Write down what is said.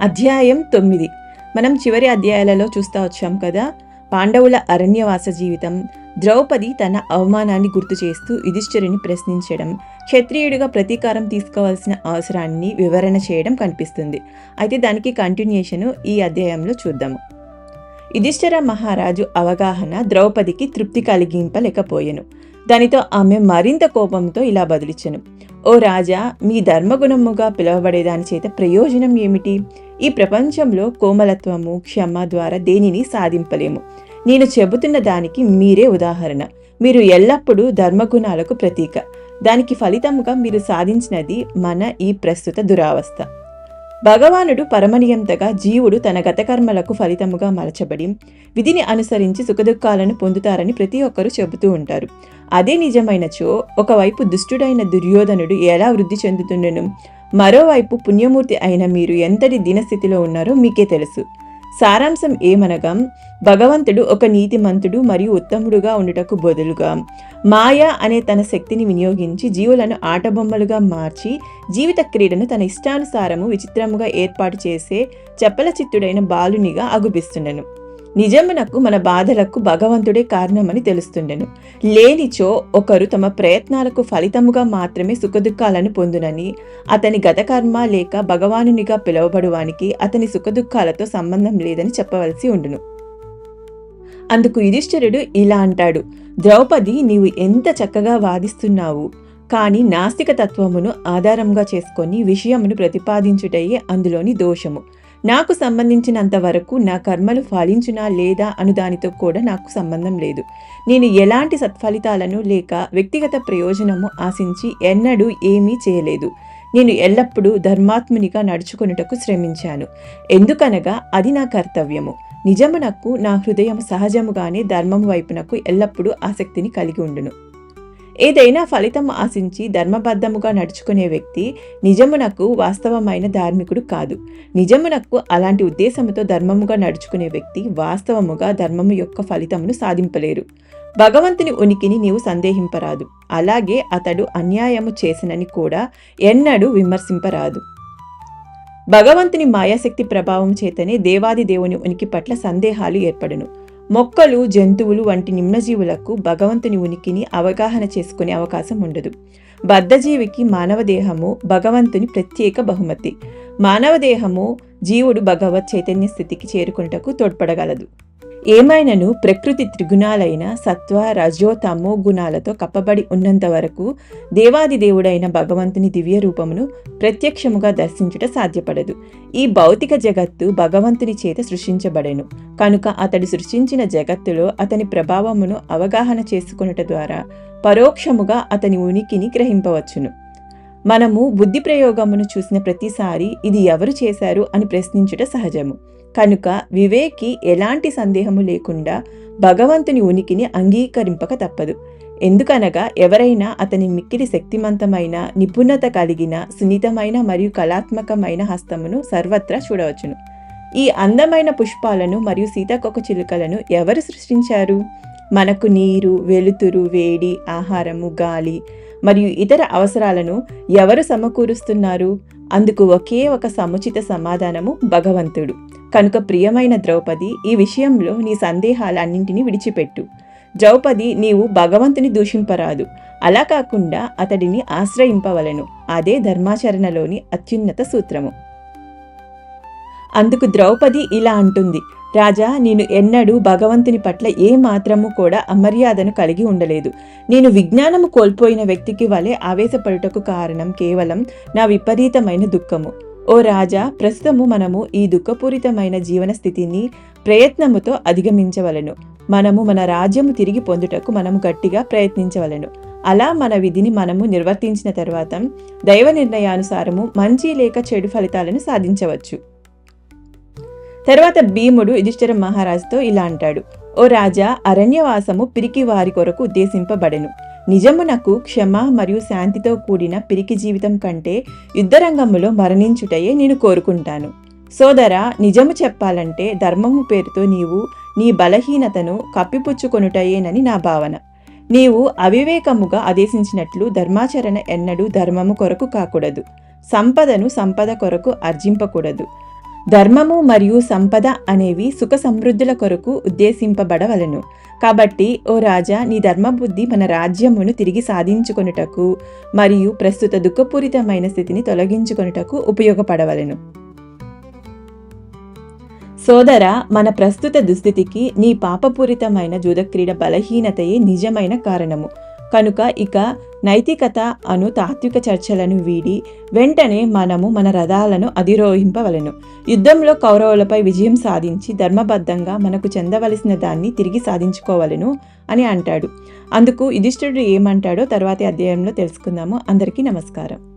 అధ్యాయం తొమ్మిది. మనం చివరి అధ్యాయాలలో చూస్తూ వచ్చాం కదా పాండవుల అరణ్యవాస జీవితం. ద్రౌపది తన అవమానాన్ని గుర్తు చేస్తూ యుధిష్ఠరిని ప్రశ్నించడం క్షత్రియుడిగా ప్రతీకారం తీసుకోవాల్సిన అవసరాన్ని వివరణ చేయడం కనిపిస్తుంది. అయితే దానికి కంటిన్యూషను ఈ అధ్యాయంలో చూద్దాము. యుధిష్ఠిర మహారాజు అవగాహన ద్రౌపదికి తృప్తి కలిగింపలేకపోయెను. దానితో ఆమె మరింత కోపంతో ఇలా బదులిచ్చెను. ఓ రాజా మీ ధర్మగుణముగా పిలువబడేదాని చేత ప్రయోజనం ఏమిటి? ఈ ప్రపంచంలో కోమలత్వము క్షమ ద్వారా దేనిని సాధింపలేము. నేను చెబుతున్న దానికి మీరే ఉదాహరణ. మీరు ఎల్లప్పుడూ ధర్మగుణాలకు ప్రతీక. దానికి ఫలితముగా మీరు సాధించినది మన ఈ ప్రస్తుత దురావస్థ. భగవానుడు పరమనియంతగా జీవుడు తన గతకర్మలకు ఫలితముగా మలచబడి విధిని అనుసరించి సుఖదుఖాలను పొందుతారని ప్రతి ఒక్కరూ చెబుతూ ఉంటారు. అదే నిజమైనచో ఒకవైపు దుష్టుడైన దుర్యోధనుడు ఎలా వృద్ధి చెందుతుండెను? మరోవైపు పుణ్యమూర్తి అయిన మీరు ఎంతటి దినస్థితిలో ఉన్నారో మీకే తెలుసు. సారాంశం ఏమనగా భగవంతుడు ఒక నీతిమంతుడు మరియు ఉత్తముడుగా ఉండుటకు బదులుగా మాయ అనే తన శక్తిని వినియోగించి జీవులను ఆటబొమ్మలుగా మార్చి జీవిత క్రీడను తన ఇష్టానుసారము విచిత్రముగా ఏర్పాటు చేసే చెప్పల చిత్తుడైన బాలునిగా అగుపిస్తుండెను. నిజమునకు మన బాధలకు భగవంతుడే కారణమని తెలుస్తుండెను. లేనిచో ఒకరు తమ ప్రయత్నాలకు ఫలితముగా మాత్రమే సుఖదుఖాలను పొందునని అతని గతకర్మ లేక భగవానునిగా పిలువబడువానికి అతని సుఖదుఖాలతో సంబంధం లేదని చెప్పవలసి ఉండును. అందుకు యుధిష్ఠిరుడు ఇలా అంటాడు ద్రౌపది నీవు ఎంత చక్కగా వాదిస్తున్నావు కానీ నాస్తిక తత్వమును ఆధారంగా చేసుకొని విషయమును ప్రతిపాదించుటయే అందులోని దోషము. నాకు సంబంధించినంత వరకు నా కర్మలు ఫలించునా లేదా అను దానితో కూడా నాకు సంబంధం లేదు. నేను ఎలాంటి సత్ఫలితాలను లేక వ్యక్తిగత ప్రయోజనము ఆశించి ఎన్నడూ ఏమీ చేయలేదు. నేను ఎల్లప్పుడూ ధర్మాత్మునిగా నడుచుకొనుటకు శ్రమించాను. ఎందుకనగా అది నా కర్తవ్యము. నిజమునకు నా హృదయం సహజముగానే ధర్మం వైపునకు ఎల్లప్పుడూ ఆసక్తిని కలిగి ఉండును. ఏదైనా ఫలితం ఆశించి ధర్మబద్ధముగా నడుచుకునే వ్యక్తి నిజమునకు వాస్తవమైన ధార్మికుడు కాదు. నిజమునకు అలాంటి ఉద్దేశముతో ధర్మముగా నడుచుకునే వ్యక్తి వాస్తవముగా ధర్మము యొక్క ఫలితమును సాధింపలేరు. భగవంతుని ఉనికిని నీవు సందేహింపరాదు. అలాగే అతడు అన్యాయము చేసినని కూడా ఎన్నడూ విమర్శింపరాదు. భగవంతుని మాయాశక్తి ప్రభావం చేతనే దేవాది దేవుని ఉనికి పట్ల సందేహాలు ఏర్పడును. మొక్కలు జంతువులు వంటి నిమ్నజీవులకు భగవంతుని ఉనికిని అవగాహన చేసుకునే అవకాశం ఉండదు. బద్ధజీవికి మానవ దేహము భగవంతుని ప్రత్యేక బహుమతి. మానవ దేహము జీవుడు భగవత్ చైతన్య స్థితికి చేరుకుంటకు తోడ్పడగలదు. ఏమైనను ప్రకృతి త్రిగుణాలైన సత్వ రజో తమో గుణాలతో కప్పబడి ఉన్నంత వరకు దేవాది దేవుడైన భగవంతుని దివ్య రూపమును ప్రత్యక్షముగా దర్శించుట సాధ్యపడదు. ఈ భౌతిక జగత్తు భగవంతుని చేత సృష్టించబడెను. కనుక అతడు సృష్టించిన జగత్తులో అతని ప్రభావమును అవగాహన చేసుకునుట ద్వారా పరోక్షముగా అతని ఉనికిని గ్రహింపవచ్చును. మనము బుద్ధి ప్రయోగమును చూసిన ప్రతిసారి ఇది ఎవరు చేశారు అని ప్రశ్నించుట సహజము. కనుక వివేకి ఎలాంటి సందేహము లేకుండా భగవంతుని ఉనికిని అంగీకరింపక తప్పదు. ఎందుకనగా ఎవరైనా అతని మిక్కిలి శక్తిమంతమైన నిపుణత కలిగిన సున్నితమైన మరియు కళాత్మకమైన హస్తమును సర్వత్రా చూడవచ్చును. ఈ అందమైన పుష్పాలను మరియు సీతాకొక చిలుకలను ఎవరు సృష్టించారు? మనకు నీరు వెలుతురు వేడి ఆహారము గాలి మరియు ఇతర అవసరాలను ఎవరు సమకూరుస్తున్నారు? అందుకు ఒకే ఒక సముచిత సమాధానము భగవంతుడు. కనుక ప్రియమైన ద్రౌపది ఈ విషయంలో నీ సందేహాలన్నింటినీ విడిచిపెట్టు. ద్రౌపది నీవు భగవంతుని దూషింపరాదు. అలా కాకుండా అతడిని ఆశ్రయింపవలను. అదే ధర్మాచరణలోని అత్యున్నత సూత్రము. అందుకు ద్రౌపది ఇలా అంటుంది రాజా నేను ఎన్నడూ భగవంతుని పట్ల ఏ మాత్రము కూడా అమర్యాదను కలిగి ఉండలేదు. నేను విజ్ఞానము కోల్పోయిన వ్యక్తికి వలె ఆవేశపడుటకు కారణం కేవలం నా విపరీతమైన దుఃఖము. ఓ రాజా ప్రస్తుతము మనము ఈ దుఃఖపూరితమైన జీవన స్థితిని ప్రయత్నముతో అధిగమించవలను. మనము మన రాజ్యము తిరిగి పొందుటకు మనము గట్టిగా ప్రయత్నించవలను. అలా మన విధిని మనము నిర్వర్తించిన తర్వాత దైవ నిర్ణయానుసారము మంచి లేక చెడు ఫలితాలను సాధించవచ్చు. తర్వాత భీముడు యుధిష్ఠిర మహారాజుతో ఇలా అంటాడు. ఓ రాజా అరణ్యవాసము పిరికి వారి కొరకు ఉద్దేశింపబడెను. నిజమునకు క్షమ మరియు శాంతితో కూడిన పిరికి జీవితం కంటే యుద్ధరంగములో మరణించుటయే నేను కోరుకుంటాను. సోదర నిజము చెప్పాలంటే ధర్మము పేరుతో నీవు నీ బలహీనతను కప్పిపుచ్చుకొనుటయేనని నా భావన. నీవు అవివేకముగా ఆదేశించినట్లు ధర్మాచరణ ఎన్నడూ ధర్మము కొరకు కాకూడదు. సంపదను సంపద కొరకు అర్జింపకూడదు ధర్మము మరియు సంపద అనేవి సుఖ సమృద్ధుల కొరకు ఉద్దేశింపబడవలను. కాబట్టి ఓ రాజా నీ ధర్మబుద్ధి మన రాజ్యమును తిరిగి సాధించుకొనుటకు మరియు ప్రస్తుత దుఃఖపూరితమైన స్థితిని తొలగించుకొనుటకు ఉపయోగపడవలెను. సోదర మన ప్రస్తుత దుస్థితికి నీ పాపపూరితమైన జూదక్రీడ బలహీనతయే నిజమైన కారణము. కనుక ఇక నైతికత అను తాత్విక చర్చలను వీడి వెంటనే మనము మన రథాలను అధిరోహింపవలను. యుద్ధంలో కౌరవులపై విజయం సాధించి ధర్మబద్ధంగా మనకు చెందవలసిన దాన్ని తిరిగి సాధించుకోవలను అని అంటాడు. అందుకు యుధిష్ఠుడు ఏమంటాడో తర్వాతి అధ్యాయంలో తెలుసుకుందాము. అందరికీ నమస్కారం.